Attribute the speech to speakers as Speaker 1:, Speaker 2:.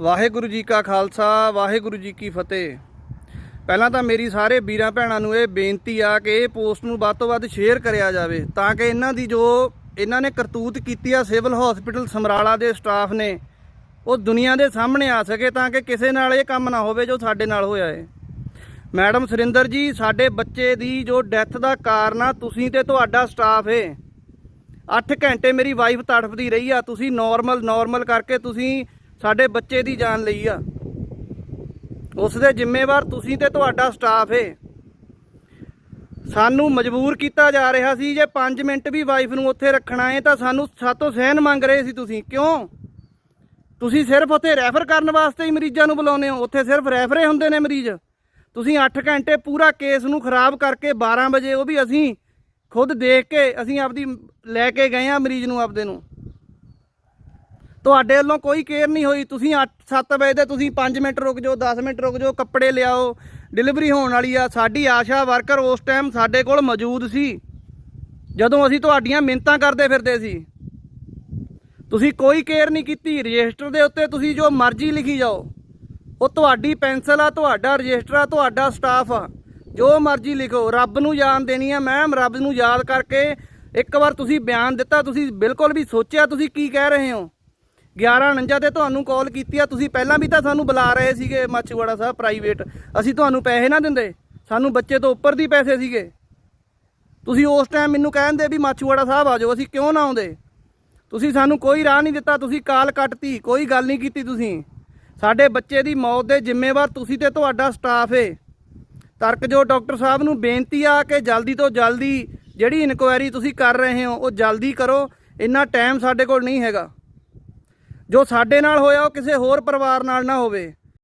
Speaker 1: ਵਾਹਿਗੁਰੂ ਜੀ ਕਾ ਖਾਲਸਾ, ਵਾਹਿਗੁਰੂ ਜੀ ਕੀ ਫਤਿਹ। ਪਹਿਲਾਂ ਤਾਂ ਮੇਰੀ ਸਾਰੇ ਵੀਰਾਂ ਭੈਣਾਂ ਨੂੰ ਇਹ ਬੇਨਤੀ ਆ ਕਿ ਇਹ ਪੋਸਟ ਨੂੰ ਵੱਧ ਤੋਂ ਵੱਧ ਸ਼ੇਅਰ ਕਰਿਆ ਜਾਵੇ, ਤਾਂ ਕਿ ਇਹਨਾਂ ਦੀ ਜੋ ਇਹਨਾਂ ਨੇ ਕਰਤੂਤ ਕੀਤੀ ਆ ਸਿਵਲ ਹਸਪੀਟਲ ਸਮਰਾਲਾ ਦੇ ਸਟਾਫ ਨੇ, ਉਹ ਦੁਨੀਆ ਦੇ ਸਾਹਮਣੇ ਆ ਸਕੇ ਤਾਂ ਕਿ ਕਿਸੇ ਨਾਲ ਇਹ ਕੰਮ ਨਾ ਹੋਵੇ ਜੋ ਸਾਡੇ ਨਾਲ ਹੋਇਆ ਹੈ ਮੈਡਮ ਸੁਰਿੰਦਰ ਜੀ, ਸਾਡੇ ਬੱਚੇ ਦੀ ਜੋ ਡੈਥ ਦਾ ਕਾਰਨ ਆ, ਤੁਸੀਂ ਤੇ ਤੁਹਾਡਾ ਸਟਾਫ ਏ। 8 ਘੰਟੇ ਮੇਰੀ ਵਾਈਫ ਤੜਫਦੀ ਰਹੀ ਆ, ਤੁਸੀਂ ਨਾਰਮਲ ਨਾਰਮਲ ਕਰਕੇ ਤੁਸੀਂ ਸਾਡੇ ਬੱਚੇ ਦੀ ਜਾਨ ਲਈ ਆ। ਉਸ ਦੇ ਜ਼ਿੰਮੇਵਾਰ ਤੁਸੀਂ ਤੇ ਤੁਹਾਡਾ ਸਟਾਫ ਏ। ਸਾਨੂੰ ਮਜਬੂਰ ਕੀਤਾ ਜਾ ਰਿਹਾ ਸੀ ਜੇ 5 ਮਿੰਟ ਵੀ ਵਾਈਫ ਨੂੰ ਉੱਥੇ ਰੱਖਣਾ ਏ ਤਾਂ ਸਾਨੂੰ ਸਾਤੋਂ ਸਹਿਨ ਮੰਗ ਰਹੇ ਸੀ ਤੁਸੀਂ। ਕਿਉਂ? ਤੁਸੀਂ ਸਿਰਫ ਉੱਥੇ ਰੈਫਰ ਕਰਨ ਵਾਸਤੇ ਹੀ ਮਰੀਜ਼ਾਂ ਨੂੰ ਬੁਲਾਉਂਦੇ ਹੋ। ਉੱਥੇ ਸਿਰਫ ਰੈਫਰੇ ਹੁੰਦੇ ਨੇ ਮਰੀਜ਼। ਤੁਸੀਂ 8 ਘੰਟੇ ਪੂਰਾ ਕੇਸ ਨੂੰ ਖਰਾਬ ਕਰਕੇ 12 ਵਜੇ ਉਹ ਵੀ ਅਸੀਂ ਖੁਦ ਦੇਖ ਕੇ ਅਸੀਂ ਆਪਦੀ ਲੈ ਕੇ ਗਏ ਆ ਮਰੀਜ਼ ਨੂੰ ਆਪਦੇ ਨੂੰ। ਤੁਹਾਡੇ ਵੱਲੋਂ ਕੋਈ ਕੇਅਰ ਨਹੀਂ ਹੋਈ। ਤੁਸੀਂ 8-7 ਵਜੇ ਦੇ ਤੁਸੀਂ 5 ਮਿੰਟ ਰੁਕ ਜਾਓ 10 ਮਿੰਟ ਰੁਕ ਜਾਓ, ਕੱਪੜੇ ਲਿਆਓ। ਡਿਲੀਵਰੀ ਹੋਣ ਵਾਲੀ ਆ। ਸਾਡੀ ਆਸ਼ਾ ਵਰਕਰ ਉਸ ਟਾਈਮ ਸਾਡੇ ਕੋਲ ਮੌਜੂਦ ਸੀ। ਜਦੋਂ ਅਸੀਂ ਤੁਹਾਡੀਆਂ ਮਿੰਤਾਂ ਕਰਦੇ ਫਿਰਦੇ ਸੀ। ਤੁਸੀਂ ਕੋਈ ਕੇਅਰ ਨਹੀਂ ਕੀਤੀ। ਰਜਿਸਟਰ ਦੇ ਉੱਤੇ ਤੁਸੀਂ ਜੋ ਮਰਜ਼ੀ ਲਿਖੀ ਜਾਓ। ਉਹ ਤੁਹਾਡੀ ਪੈਨਸਲ ਆ, ਤੁਹਾਡਾ ਰਜਿਸਟਰ ਆ, ਤੁਹਾਡਾ ਸਟਾਫ ਆ। ਜੋ ਮਰਜ਼ੀ ਲਿਖੋ। ਰੱਬ ਨੂੰ ਜਾਣ ਦੇਣੀ ਆ ਮੈਮ ਰੱਬ ਨੂੰ ਯਾਦ ਕਰਕੇ ਇੱਕ ਵਾਰ ਤੁਸੀਂ ਬਿਆਨ ਦਿੱਤਾ। ਤੁਸੀਂ ਬਿਲਕੁਲ ਵੀ ਸੋਚਿਆ ਤੁਸੀਂ ਕੀ ਕਹਿ ਰਹੇ ਹੋ? 1149 ਤੇ ਤੁਹਾਨੂੰ ਕਾਲ ਕੀਤੀ ਆ। ਤੁਸੀਂ ਪਹਿਲਾਂ ਵੀ ਤਾਂ ਸਾਨੂੰ ਬੁਲਾ ਰਹੇ ਸੀਗੇ ਮਾਚੂਵਾੜਾ ਸਾਹਿਬ ਪ੍ਰਾਈਵੇਟ ਅਸੀਂ ਤੁਹਾਨੂੰ ਪੈਸੇ ਨਾ ਦਿੰਦੇ। ਸਾਨੂੰ ਬੱਚੇ ਤੋਂ ਉੱਪਰ ਦੀ ਪੈਸੇ ਸੀਗੇ। ਤੁਸੀਂ ਉਸ ਟਾਈਮ ਮੈਨੂੰ ਕਹਿੰਦੇ ਵੀ ਮਾਚੂਵਾੜਾ ਸਾਹਿਬ ਆ ਜਾਓ, ਅਸੀਂ ਕਿਉਂ ਨਾ ਆਉਂਦੇ? ਤੁਸੀਂ ਸਾਨੂੰ ਕੋਈ ਰਾਹ ਨਹੀਂ ਦਿੱਤਾ, ਤੁਸੀਂ ਕਾਲ ਕੱਟਤੀ, ਕੋਈ ਗੱਲ ਨਹੀਂ ਕੀਤੀ ਤੁਸੀਂ। ਸਾਡੇ ਬੱਚੇ ਦੀ ਮੌਤ ਦੇ ਜ਼ਿੰਮੇਵਾਰ ਤੁਸੀਂ ਤੇ ਤੁਹਾਡਾ ਸਟਾਫ ਏ। ਤਰਕਜੋ ਡਾਕਟਰ ਸਾਹਿਬ ਨੂੰ ਬੇਨਤੀ ਆ ਕਿ ਜਲਦੀ ਤੋਂ ਜਲਦੀ ਜਿਹੜੀ ਇਨਕੁਆਇਰੀ ਤੁਸੀਂ ਕਰ ਰਹੇ ਹੋ, ਉਹ ਜਲਦੀ ਕਰੋ। ਇੰਨਾ ਟਾਈਮ ਸਾਡੇ ਕੋਲ ਨਹੀਂ ਹੈਗਾ। ਜੋ ਸਾਡੇ ਨਾਲ ਹੋਇਆ ਉਹ ਕਿਸੇ ਹੋਰ ਪਰਿਵਾਰ ਨਾਲ ਨਾ ਹੋਵੇ।